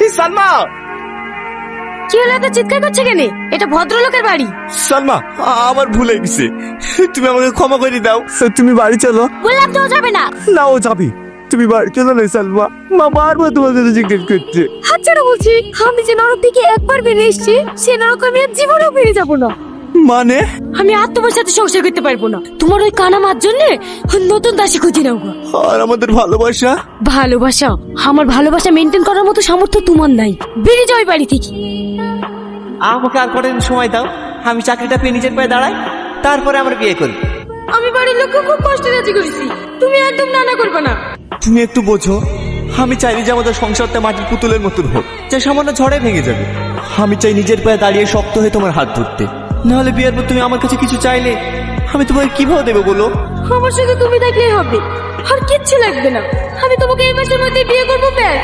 এই সালমা! কি হলো এত চিৎকার করছে কেন? এটা ভদ্রলোকের বাড়ি। সালমা আ- আমার ভুল হয়ে গেছে। তুমি আমাকে ক্ষমা করে দাও। তুমি বাড়ি চলো। বললাম তো ও যাবে না। না ও যাবি। তুমি বাড়ি চলো না সালমা। মা বারবার তোমার কাছে জিজ্ঞেস করছে। হাজারো বলছি আমি যে নরক থেকে একবার বেরিয়ে এসেছি সে নরক আমি আর জীবনেও বেরিয়ে যাব না। মানে? আমি আর তোমার সাথে সংসার করতে পারব না। তোমার ওই কানা মার জন্য নতুন দাসী খুঁজে নাও গো। আর আমাদের ভালোবাসা? ভালোবাসা? আমার ভালোবাসা মেনটেন করার মতো সামর্থ্য তোমার নাই। বেরিয়ে যাও বাড়ি থেকে। আমাকে আর কদিন সময় দাও। আমি চাকরিটা পেয়ে নিজের পায়ে দাঁড়াই। তারপরে আমরা বিয়ে করি। আমি বাড়ির লোককে খুব কষ্ট রাজি করেছি। তুমি একদম নানা করবে না। তুমি একটু বোঝো আমি চাইনি যে আমাদের সংসারটা মাটির পুতুলের মতন হোক। যে সামান্য ঝড়ে ভেঙে যাবে। আমি চাই নিজের পায়ে দাঁড়িয়ে শক্ত হয়ে তোমার হাত ধরতে। নাহলে বিয়ের পর তুমি আমার কাছে কিছু চাইলে, আমি তোমাকে কীভাবে দেবো বলো? আমার সঙ্গে তুমি থাকলেই হবে। আর কিচ্ছু লাগবে না। আমি তোমাকে এই মাসের মধ্যে বিয়ে করব, ব্যাস।